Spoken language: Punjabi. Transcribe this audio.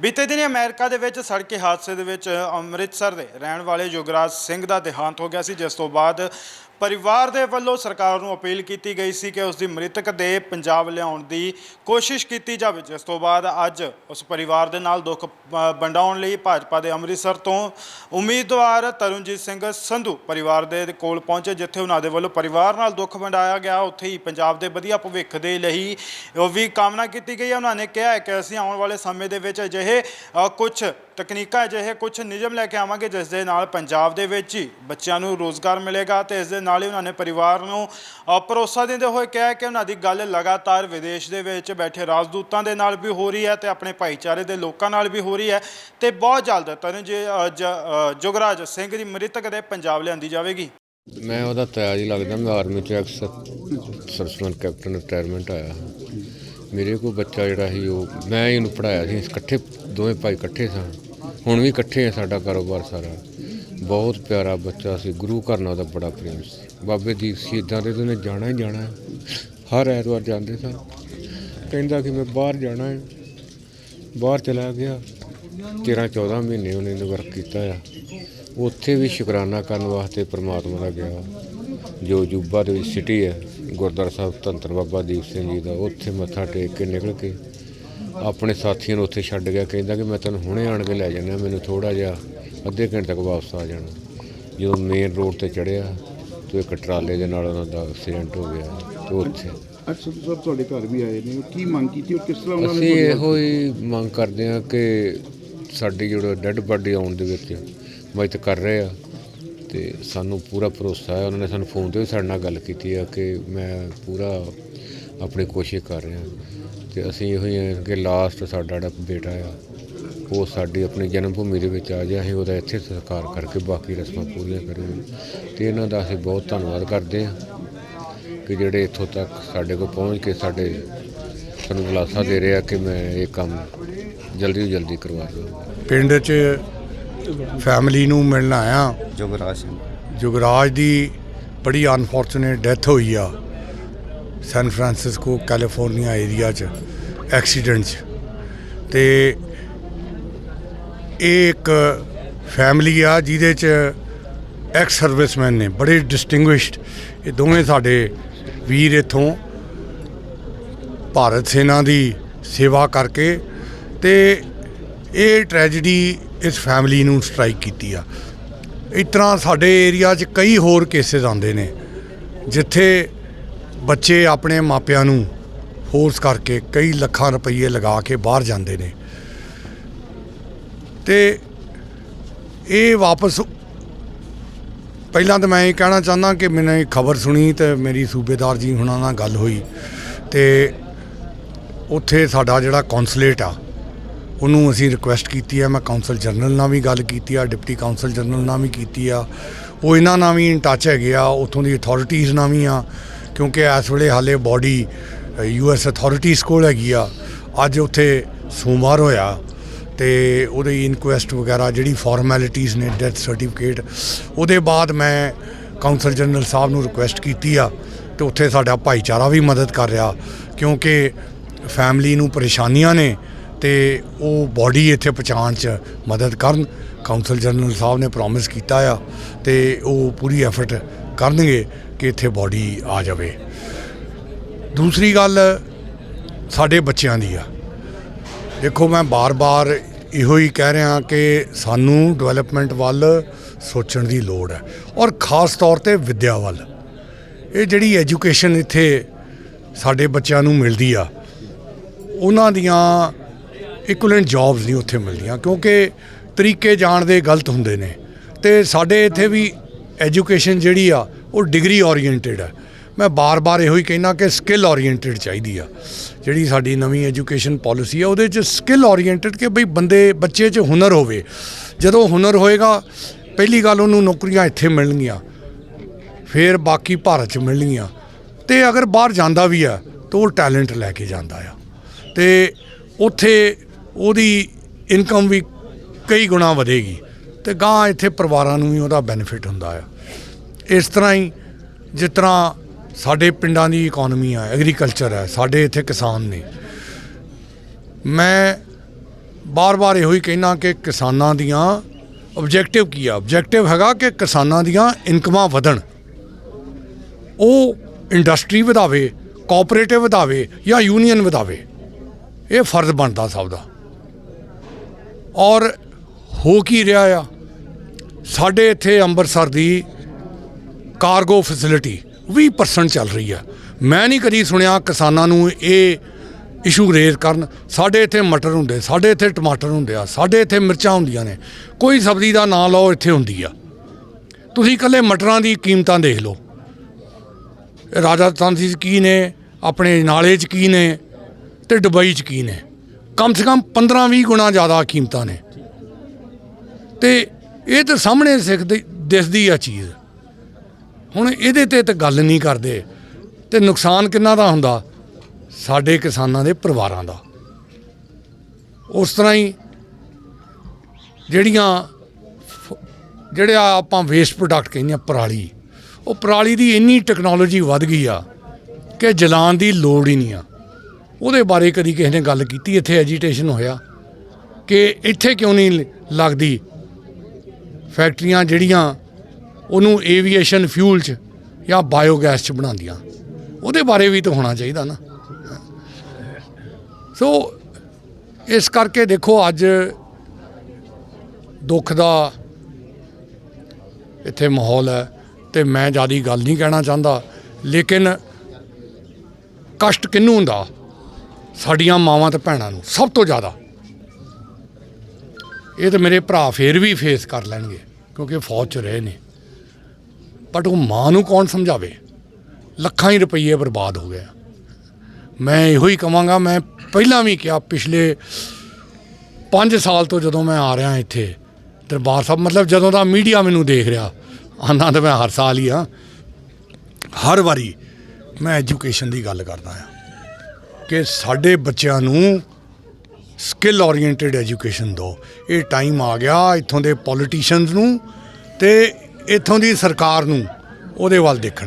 ਬੀਤੇ ਦਿਨੀ ਅਮਰੀਕਾ ਦੇ ਵਿੱਚ ਸੜਕ ਹਾਦਸੇ ਦੇ ਵਿੱਚ ਅੰਮ੍ਰਿਤਸਰ ਦੇ ਰਹਿਣ ਵਾਲੇ ਯੁਗਰਾਜ ਸਿੰਘ ਦਾ ਦੇਹਾਂਤ ਹੋ ਗਿਆ ਸੀ, ਜਿਸ ਤੋਂ ਬਾਅਦ ਪਰਿਵਾਰ ਦੇ ਵੱਲੋਂ ਸਰਕਾਰ ਨੂੰ ਅਪੀਲ ਕੀਤੀ ਗਈ ਸੀ ਕਿ ਉਸ ਦੀ ਮ੍ਰਿਤਕ ਦੇ ਪੰਜਾਬ ਲਿਆਉਣ ਦੀ ਕੋਸ਼ਿਸ਼ ਕੀਤੀ ਜਾਵੇ। ਜਿਸ ਤੋਂ ਬਾਅਦ ਅੱਜ ਉਸ ਪਰਿਵਾਰ ਦੇ ਨਾਲ ਦੁੱਖ ਵੰਡਾਉਣ ਲਈ ਭਾਜਪਾ ਦੇ ਅੰਮ੍ਰਿਤਸਰ ਤੋਂ ਉਮੀਦਵਾਰ ਤਰੁਣਜੀਤ ਸਿੰਘ ਸੰਧੂ ਪਰਿਵਾਰ ਦੇ ਕੋਲ ਪਹੁੰਚੇ, ਜਿੱਥੇ ਉਹਨਾਂ ਦੇ ਵੱਲੋਂ ਪਰਿਵਾਰ ਨਾਲ ਦੁੱਖ ਵੰਡਾਇਆ ਗਿਆ। ਉੱਥੇ ਹੀ ਪੰਜਾਬ ਦੇ ਵਧੀਆ ਭਵਿੱਖ ਦੇ ਲਈ ਉਹ ਵੀ ਕਾਮਨਾ ਕੀਤੀ ਗਈ ਹੈ। ਉਹਨਾਂ ਨੇ ਕਿਹਾ ਹੈ ਕਿ ਅਸੀਂ ਆਉਣ ਵਾਲੇ ਸਮੇਂ ਦੇ ਵਿੱਚ ਅਜਿਹੇ ਕੁਝ ਤਕਨੀਕਾਂ, ਅਜਿਹੇ ਕੁਝ ਨਿਯਮ ਲੈ ਕੇ ਆਵਾਂਗੇ, ਜਿਸ ਦੇ ਨਾਲ ਪੰਜਾਬ ਦੇ ਵਿੱਚ ਹੀ ਬੱਚਿਆਂ ਨੂੰ ਰੋਜ਼ਗਾਰ ਮਿਲੇਗਾ ਤੇ ਇਸ ਦੇ ਨਾਲ ਹੀ ਉਹਨਾਂ ਨੇ ਪਰਿਵਾਰ ਨੂੰ ਭਰੋਸਾ ਦਿੰਦੇ ਹੋਏ ਕਿਹਾ ਕਿ ਉਹਨਾਂ ਦੀ ਗੱਲ ਲਗਾਤਾਰ ਵਿਦੇਸ਼ ਦੇ ਵਿੱਚ ਬੈਠੇ ਰਾਜਦੂਤਾਂ ਦੇ ਨਾਲ ਵੀ ਹੋ ਰਹੀ ਹੈ ਤੇ ਆਪਣੇ ਭਾਈਚਾਰੇ ਦੇ ਲੋਕਾਂ ਨਾਲ ਵੀ ਹੋ ਰਹੀ ਹੈ ਤੇ ਬਹੁਤ ਜਲਦ ਤਰਨ ਜੀ ਜੁਗਰਾਜ ਸਿੰਘ ਦੀ ਮ੍ਰਿਤਕ ਦੇ ਪੰਜਾਬ ਲਿਆਂਦੀ ਜਾਵੇਗੀ। ਮੈਂ ਉਹਦਾ ਤਾਇਆ ਜੀ ਲੱਗਦਾ, ਮੈਂ ਆਰਮੀ ਚ ਐਕਸ ਸਰਸਮਨ ਕੈਪਟਨ ਰਿਟਾਇਰਮੈਂਟ ਆਇਆ। ਮੇਰੇ ਕੋਲ ਬੱਚਾ ਜਿਹੜਾ ਸੀ, ਉਹ ਮੈਂ ਹੀ ਉਹਨੂੰ ਪੜਾਇਆ ਸੀ ਇਕੱਠੇ, ਦੋਵੇਂ ਭਾਈ ਇਕੱਠੇ ਸਨ ਹੁਣ ਵੀ ਇਕੱਠੇ ਆ ਸਾਡਾ ਕਾਰੋਬਾਰ ਸਾਰਾ। ਬਹੁਤ ਪਿਆਰਾ ਬੱਚਾ ਸੀ, ਗੁਰੂ ਘਰ ਨਾਲ ਉਹਦਾ ਬੜਾ ਪ੍ਰੇਮ ਸੀ। ਬਾਬੇ ਦੀਪ ਸ਼ਹੀਦਾਂ ਦੇ ਤੋਂ ਉਹਨੇ ਜਾਣਾ ਹੀ ਜਾਣਾ ਹਰ ਐਤਵਾਰ ਜਾਂਦੇ ਸਨ। ਕਹਿੰਦਾ ਕਿ ਮੈਂ ਬਾਹਰ ਜਾਣਾ ਹੈ। ਬਾਹਰ ਚਲਾ ਗਿਆ। 13 14 ਮਹੀਨੇ ਉਹਨੇ ਵਰਕ ਕੀਤਾ ਆ। ਉੱਥੇ ਵੀ ਸ਼ੁਕਰਾਨਾ ਕਰਨ ਵਾਸਤੇ ਪ੍ਰਮਾਤਮਾ ਦਾ ਗਿਆ। ਜੋ ਜੁਬਾ ਦੇ ਵਿੱਚ ਸਿਟੀ ਹੈ, ਗੁਰਦੁਆਰਾ ਸਾਹਿਬ, ਧੰਤਰ ਬਾਬਾ ਦੀਪ ਸਿੰਘ ਜੀ ਦਾ, ਉੱਥੇ ਮੱਥਾ ਟੇਕ ਕੇ ਨਿਕਲ ਕੇ ਆਪਣੇ ਸਾਥੀਆਂ ਨੂੰ ਉੱਥੇ ਛੱਡ ਗਿਆ। ਕਹਿੰਦਾ ਕਿ ਮੈਂ ਤੈਨੂੰ ਹੁਣੇ ਆਣ ਕੇ ਲੈ ਜਾਣਾ ਮੈਨੂੰ ਥੋੜਾ ਜਿਹਾ ਅੱਧੇ ਘੰਟੇ ਤੱਕ ਵਾਪਸ ਆ ਜਾਣਾ। ਜਦੋਂ ਮੇਨ ਰੋਡ ਤੇ ਚੜਿਆ ਤੇ ਇੱਕ ਟਰਾਲੇ ਦੇ ਨਾਲ ਉਹਨਾਂ ਦਾ ਐਕਸੀਡੈਂਟ ਹੋ ਗਿਆ ਤੇ ਉੱਥੇ ਅੱਜ ਸੰਧੂ ਸਾਹਿਬ ਤੁਹਾਡੇ ਘਰ ਵੀ ਆਏ ਨੇ। ਉਹ ਕੀ ਮੰਗ ਕੀਤੀ ਔਰ ਕਿਸ ਤਰ੍ਹਾਂ ਉਹਨਾਂ ਅਸੀਂ ਇਹੋ ਹੀ ਮੰਗ ਕਰਦੇ ਹਾਂ ਕਿ ਸਾਡੀ ਜਿਹੜਾ ਡੈੱਡ ਬਾਡੀ ਆਉਣ ਦੇ ਵਿੱਚ ਮਦਦ ਕਰ ਰਹੇ ਆ ਤੇ ਸਾਨੂੰ ਪੂਰਾ ਭਰੋਸਾ ਹੈ। ਉਹਨਾਂ ਨੇ ਸਾਨੂੰ ਫੋਨ ਤੇ ਵੀ ਸਾਡੇ ਨਾਲ ਗੱਲ ਕੀਤੀ ਆ ਕਿ ਮੈਂ ਪੂਰਾ ਆਪਣੀ ਕੋਸ਼ਿਸ਼ ਕਰ ਰਿਹਾ ਤੇ ਅਸੀਂ ਇਹੋ ਹੀ ਹਾਂ ਕਿ ਲਾਸਟ ਸਾਡਾ ਜਿਹੜਾ ਬੇਟਾ ਆ ਉਹ ਸਾਡੀ ਆਪਣੀ ਜਨਮ ਭੂਮੀ ਦੇ ਵਿੱਚ ਆ ਜਾਏ ਅਸੀਂ ਉਹਦਾ ਇੱਥੇ ਸਤਿਕਾਰ ਕਰਕੇ ਬਾਕੀ ਰਸਮਾਂ ਪੂਰੀਆਂ ਕਰੀਏ ਤੇ ਇਹਨਾਂ ਦਾ ਅਸੀਂ ਬਹੁਤ ਧੰਨਵਾਦ ਕਰਦੇ ਹਾਂ ਕਿ ਜਿਹੜੇ ਇੱਥੋਂ ਤੱਕ ਸਾਡੇ ਕੋਲ ਪਹੁੰਚ ਕੇ ਸਾਡੇ ਸਾਨੂੰ ਦਿਲਾਸਾ ਦੇ ਰਿਹਾ ਕਿ ਮੈਂ ਇਹ ਕੰਮ ਜਲਦੀ ਤੋਂ ਜਲਦੀ ਕਰਵਾ ਦਵਾਂ ਪਿੰਡ 'ਚ ਫੈਮਿਲੀ ਨੂੰ ਮਿਲਣ ਆਇਆ। ਜੋਗਰਾਜ ਸਿੰਘ। ਜੁਗਰਾਜ ਦੀ ਬੜੀ ਅਨਫੋਰਚੂਨੇਟ ਡੈਥ ਹੋਈ ਆ ਸੈਨ ਫਰਾਂਸਿਸਕੋ ਕੈਲੀਫੋਰਨੀਆ ਏਰੀਆ 'ਚ ਐਕਸੀਡੈਂਟ 'ਚ। ਤੇ ਇਹ ਇੱਕ ਫੈਮਿਲੀ ਆ, ਜਿਹਦੇ 'ਚ ਐਕਸ ਸਰਵਿਸਮੈਨ ਨੇ, ਬੜੇ ਡਿਸਟਿੰਗੁਇਸ਼ਡ ਇਹ ਦੋਵੇਂ ਸਾਡੇ ਵੀਰ ਇਥੋਂ ਭਾਰਤ ਸੈਨਾ ਦੀ ਸੇਵਾ ਕਰਕੇ ਤੇ ਇਹ ਟ੍ਰੈਜੇਡੀ ਇਸ ਫੈਮਿਲੀ ਨੂੰ ਸਟ੍ਰਾਈਕ ਕੀਤੀ ਆ। ਇਸ ਤਰ੍ਹਾਂ ਸਾਡੇ ਏਰੀਆ 'ਚ ਕਈ ਹੋਰ ਕੇਸਿਸ ਆਉਂਦੇ ਨੇ, ਜਿੱਥੇ ਬੱਚੇ ਆਪਣੇ ਮਾਪਿਆਂ ਨੂੰ ਫੋਰਸ ਕਰਕੇ ਕਈ ਲੱਖਾਂ ਰੁਪਏ ਲਗਾ ਕੇ ਬਾਹਰ ਜਾਂਦੇ ਨੇ। ਤੇ ਇਹ ਵਾਪਸ ਪਹਿਲਾਂ ਤਾਂ ਮੈਂ ਇਹ ਕਹਿਣਾ ਚਾਹੁੰਦਾ ਕਿ ਮੈਨੂੰ ਇਹ ਖਬਰ ਸੁਣੀ ਤੇ ਮੇਰੀ ਸੂਬੇਦਾਰ ਜੀ ਹੁਣਾਂ ਨਾਲ ਗੱਲ ਹੋਈ ਤੇ ਉੱਥੇ ਸਾਡਾ ਜਿਹੜਾ ਕੌਂਸਲੇਟ ਆ, ਉਹਨੂੰ ਅਸੀਂ ਰਿਕੁਐਸਟ ਕੀਤੀ ਆ, ਮੈਂ ਕਾਉਂਸਲ ਜਨਰਲ ਨਾਲ ਵੀ ਗੱਲ ਕੀਤੀ ਆ ਡਿਪਟੀ ਕਾਉਂਸਲ ਜਨਰਲ ਨਾਲ ਵੀ ਕੀਤੀ ਆ। ਉਹ ਇਹਨਾਂ ਨਾਲ ਵੀ ਇਨ ਟੱਚ ਹੈਗੇ ਆ, ਉਥੋਂ ਦੀ ਅਥਾਰਟੀਆਂ ਨਾਲ ਵੀ ਆ, ਕਿਉਂਕਿ ਇਸ ਵੇਲੇ ਹਾਲੇ ਬਾਡੀ ਯੂ ਐਸ ਅਥਾਰਟੀਆਂ ਕੋਲ ਹੈਗੀ ਆ। ਅੱਜ ਉੱਥੇ ਸੋਮਵਾਰ ਹੋਇਆ ਤੇ ਉਹਦੀ ਇਨਕੁਐਸਟ ਵਗੈਰਾ ਜਿਹੜੀ ਫਾਰਮੈਲਿਟੀਆਂ ਨੇ ਡੈਥ ਸਰਟੀਫਿਕੇਟ ਉਹਦੇ ਬਾਅਦ ਮੈਂ ਕਾਉਂਸਲ ਜਨਰਲ ਸਾਹਿਬ ਨੂੰ ਰਿਕੁਐਸਟ ਕੀਤੀ ਆ ਤੇ ਉੱਥੇ ਸਾਡਾ ਭਾਈਚਾਰਾ ਵੀ ਮਦਦ ਕਰ ਰਿਹਾ, ਕਿਉਂਕਿ ਫੈਮਿਲੀ ਨੂੰ ਪਰੇਸ਼ਾਨੀਆਂ ਨੇ ਤੇ ਉਹ ਬਾਡੀ ਇੱਥੇ ਪਹੁੰਚਾਉਣ ਚ ਮਦਦ ਕਰਨ ਕਾਉਂਸਲ ਜਨਰਲ ਸਾਹਿਬ ਨੇ ਪ੍ਰੋਮਿਸ ਕੀਤਾ ਆ ਤੇ ਉਹ ਪੂਰੀ ਐਫਰਟ ਕਰਨਗੇ ਕਿ ਇੱਥੇ ਬਾਡੀ ਆ ਜਾਵੇ। ਦੂਸਰੀ ਗੱਲ ਸਾਡੇ ਬੱਚਿਆਂ ਦੀ ਆ। ਦੇਖੋ, ਮੈਂ ਬਾਰ-ਬਾਰ ਇਹੋ ਹੀ ਕਹਿ ਰਿਹਾ ਕਿ ਸਾਨੂੰ ਡਿਵੈਲਪਮੈਂਟ ਵੱਲ ਸੋਚਣ ਦੀ ਲੋੜ ਹੈ ਔਰ ਖਾਸ ਤੌਰ ਤੇ ਵਿੱਦਿਆ ਵੱਲ। ਇਹ ਜਿਹੜੀ ਐਜੂਕੇਸ਼ਨ ਇੱਥੇ ਸਾਡੇ ਬੱਚਿਆਂ ਨੂੰ ਮਿਲਦੀ ਆ, ਉਹਨਾਂ ਦੀਆਂ ਇਕੁਇਵਲੈਂਟ ਜੌਬਸ ਨਹੀਂ ਉੱਥੇ ਮਿਲਦੀਆਂ, ਕਿਉਂਕਿ ਤਰੀਕੇ ਜਾਣ ਦੇ ਗਲਤ ਹੁੰਦੇ ਨੇ। ਤੇ ਸਾਡੇ ਇੱਥੇ ਵੀ ਐਜੂਕੇਸ਼ਨ ਜਿਹੜੀ ਆ, ਉਹ ਡਿਗਰੀ ਓਰੀਐਂਟਡ ਹੈ। ਮੈਂ ਬਾਰ-ਬਾਰ ਇਹੋ ਹੀ ਕਹਿਣਾ ਕਿ ਸਕਿੱਲ ਓਰੀਐਂਟਡ ਚਾਹੀਦੀ ਆ। ਜਿਹੜੀ ਸਾਡੀ ਨਵੀਂ ਐਜੂਕੇਸ਼ਨ ਪਾਲਿਸੀ ਆ, ਉਹਦੇ 'ਚ ਸਕਿੱਲ ਓਰੀਐਂਟਡ ਕਿ ਬਈ ਬੰਦੇ, ਬੱਚੇ 'ਚ ਹੁਨਰ ਹੋਵੇ। ਜਦੋਂ ਹੁਨਰ ਹੋਏਗਾ, ਪਹਿਲੀ ਗੱਲ ਉਹਨੂੰ ਨੌਕਰੀਆਂ ਇੱਥੇ ਮਿਲਣਗੀਆਂ, ਫਿਰ ਬਾਕੀ ਭਾਰਤ 'ਚ ਮਿਲਣਗੀਆਂ। ਤੇ ਅਗਰ ਬਾਹਰ ਜਾਂਦਾ ਵੀ ਆ, ਤਾਂ ਉਹ ਟੈਲੈਂਟ ਲੈ ਕੇ ਜਾਂਦਾ ਆ। ਤੇ ਉੱਥੇ ਉਹਦੀ ਇਨਕਮ ਵੀ ਕਈ ਗੁਣਾ ਵਧੇਗੀ। ਤੇ ਗਾਂ ਇੱਥੇ ਪਰਿਵਾਰਾਂ ਨੂੰ ਵੀ ਉਹਦਾ ਬੈਨੀਫਿਟ ਹੁੰਦਾ ਆ। ਇਸ ਤਰ੍ਹਾਂ ਹੀ, ਜਿਸ ਤਰ੍ਹਾਂ ਸਾਡੇ ਪਿੰਡਾਂ ਦੀ ਇਕਨੋਮੀ ਆ ਐਗਰੀਕਲਚਰ ਹੈ ਸਾਡੇ ਇੱਥੇ ਕਿਸਾਨ ਨੇ। ਮੈਂ ਬਾਰ-ਬਾਰ ਇਹੋ ਹੀ ਕਹਿਣਾ ਕਿ ਕਿਸਾਨਾਂ ਦੀਆਂ ਆਬਜੈਕਟਿਵ ਕੀ ਆ? ਆਬਜੈਕਟਿਵ ਹੈਗਾ ਕਿ ਕਿਸਾਨਾਂ ਦੀਆਂ ਇਨਕਮਾਂ ਵਧਣ। ਉਹ ਇੰਡਸਟਰੀ ਵਧਾਵੇ ਕੋਆਪਰੇਟਿਵ ਵਧਾਵੇ ਜਾਂ ਯੂਨੀਅਨ ਵਧਾਵੇ। ਇਹ ਫਰਜ਼ ਬਣਦਾ ਸਭ ਦਾ। ਔਰ ਹੋ ਕੀ ਰਿਹਾ ਆ? ਸਾਡੇ ਇੱਥੇ ਅੰਮ੍ਰਿਤਸਰ ਦੀ ਕਾਰਗੋ ਫੈਸਿਲਿਟੀ 20% ਚੱਲ ਰਹੀ ਆ। ਮੈਂ ਨਹੀਂ ਕਦੀ ਸੁਣਿਆ ਕਿਸਾਨਾਂ ਨੂੰ ਇਹ ਇਸ਼ੂ ਰੇਜ਼ ਕਰਨ। ਸਾਡੇ ਇੱਥੇ ਮਟਰ ਹੁੰਦੇ, ਸਾਡੇ ਇੱਥੇ ਟਮਾਟਰ ਹੁੰਦੇ ਆ, ਸਾਡੇ ਇੱਥੇ ਮਿਰਚਾਂ ਹੁੰਦੀਆਂ ਨੇ। ਕੋਈ ਸਬਜ਼ੀ ਦਾ ਨਾਂ ਲਓ, ਇੱਥੇ ਹੁੰਦੀ ਆ। ਤੁਸੀਂ ਇਕੱਲੇ ਮਟਰਾਂ ਦੀ ਕੀਮਤਾਂ ਦੇਖ ਲਓ। ਇਹ ਰਾਜਸਥਾਨ 'ਚ ਕੀ ਨੇ? ਆਪਣੇ ਨਾਲੇ 'ਚ ਕੀ ਨੇ? ਤੇ ਦੁਬਈ 'ਚ ਕੀ ਨੇ? ਕਮ ਸੇ ਕਮ 15-20 ਗੁਣਾ ਜ਼ਿਆਦਾ ਕੀਮਤਾਂ ਨੇ। ਤੇ ਇਹ ਤਾਂ ਸਾਹਮਣੇ ਸਿੱਖਦੀ ਦਿਸਦੀ ਆ ਚੀਜ਼। ਹੁਣ ਇਹਦੇ ਤੇ ਤਾਂ ਗੱਲ ਨਹੀਂ ਕਰਦੇ। ਤੇ ਨੁਕਸਾਨ ਕਿੰਨਾ ਦਾ ਹੁੰਦਾ? ਸਾਡੇ ਕਿਸਾਨਾਂ ਦੇ ਪਰਿਵਾਰਾਂ ਦਾ। ਉਸ ਤਰ੍ਹਾਂ ਹੀ ਜਿਹੜੀਆਂ ਫ- ਜਿਹੜੇ ਆਪਾਂ ਵੇਸਟ ਪ੍ਰੋਡਕਟ ਕਹਿੰਦੇ ਆ, ਪਰਾਲੀ। ਉਹ ਪਰਾਲੀ ਦੀ ਇੰਨੀ ਟੈਕਨੋਲੋਜੀ ਵੱਧ ਗਈ ਆ ਕਿ ਜਲਾਉਣ ਦੀ ਲੋੜ ਹੀ ਨਹੀਂ ਆ। ਉਹਦੇ ਬਾਰੇ ਕਦੀ ਕਿਸੇ ਨੇ ਗੱਲ ਕੀਤੀ? ਇੱਥੇ ਐਜੀਟੇਸ਼ਨ ਹੋਇਆ ਕਿ ਇੱਥੇ ਕਿਉਂ ਨਹੀਂ ਲੱਗਦੀ? ਫੈਕਟਰੀਆਂ ਜਿਹੜੀਆਂ ਉਹਨੂੰ ਏਵੀਏਸ਼ਨ ਫਿਊਲ ਚ ਜਾਂ ਬਾਇਓਗੈਸ ਚ ਬਣਾਉਂਦੀਆਂ। ਉਹਦੇ ਬਾਰੇ ਵੀ ਤਾਂ ਹੋਣਾ ਚਾਹੀਦਾ ਨਾ। ਸੋ, ਇਸ ਕਰਕੇ ਦੇਖੋ ਅੱਜ ਦੁੱਖ ਦਾ ਇੱਥੇ ਮਾਹੌਲ ਹੈ ਤੇ ਮੈਂ ਜਿਆਦੀ ਗੱਲ ਨਹੀਂ ਕਹਿਣਾ ਚਾਹੁੰਦਾ, ਲੇਕਿਨ ਕਸ਼ਟ ਕਿਹਨੂੰ ਹੁੰਦਾ? ਸਾਡੀਆਂ ਮਾਵਾਂ ਤੇ ਭੈਣਾਂ ਨੂੰ ਸਭ ਤੋਂ ਜ਼ਿਆਦਾ। ਇਹ ਤਾਂ ਮੇਰੇ ਭਰਾ ਫੇਰ ਵੀ ਫੇਸ ਕਰ ਲੈਣਗੇ, ਕਿਉਂਕਿ ਫੌਜ 'ਚ ਰਹੇ ਨੇ। ਬਟ ਉਹ ਮਾਂ ਨੂੰ ਕੌਣ ਸਮਝਾਵੇ? ਲੱਖਾਂ ਹੀ ਰੁਪਏ ਬਰਬਾਦ ਹੋ ਗਏ ਮੈਂ ਇਹੋ ਹੀ ਕਵਾਂਗਾ, ਮੈਂ ਪਹਿਲਾਂ ਵੀ ਕਿਹਾ, ਪਿਛਲੇ 5 ਸਾਲ ਤੋਂ ਜਦੋਂ ਮੈਂ ਆ ਰਿਹਾ ਇੱਥੇ, ਦਰਬਾਰ ਸਾਹਿਬ, ਮਤਲਬ ਜਦੋਂ ਦਾ ਮੀਡੀਆ ਮੈਨੂੰ ਦੇਖ ਰਿਹਾ, ਆਨੰਦ ਮੈਂ ਹਰ ਸਾਲ ਹੀ ਆ। ਹਰ ਵਾਰੀ ਮੈਂ ਐਜੂਕੇਸ਼ਨ ਦੀ ਗੱਲ ਕਰਦਾ ਆ ਕਿ ਸਾਡੇ ਬੱਚਿਆਂ ਨੂੰ ਸਕਿੱਲ ਓਰੀਐਂਟਡ ਐਜੂਕੇਸ਼ਨ ਦਿਓ। ਇਹ ਟਾਈਮ ਆ ਗਿਆ ਇੱਥੋਂ ਦੇ ਪੋਲੀਟੀਸ਼ੀਅਨਸ ਨੂੰ ਤੇ ਇੱਥੋਂ ਦੀ ਸਰਕਾਰ ਨੂੰ ਉਹਦੇ ਵੱਲ ਦੇਖਣ ਦਾ।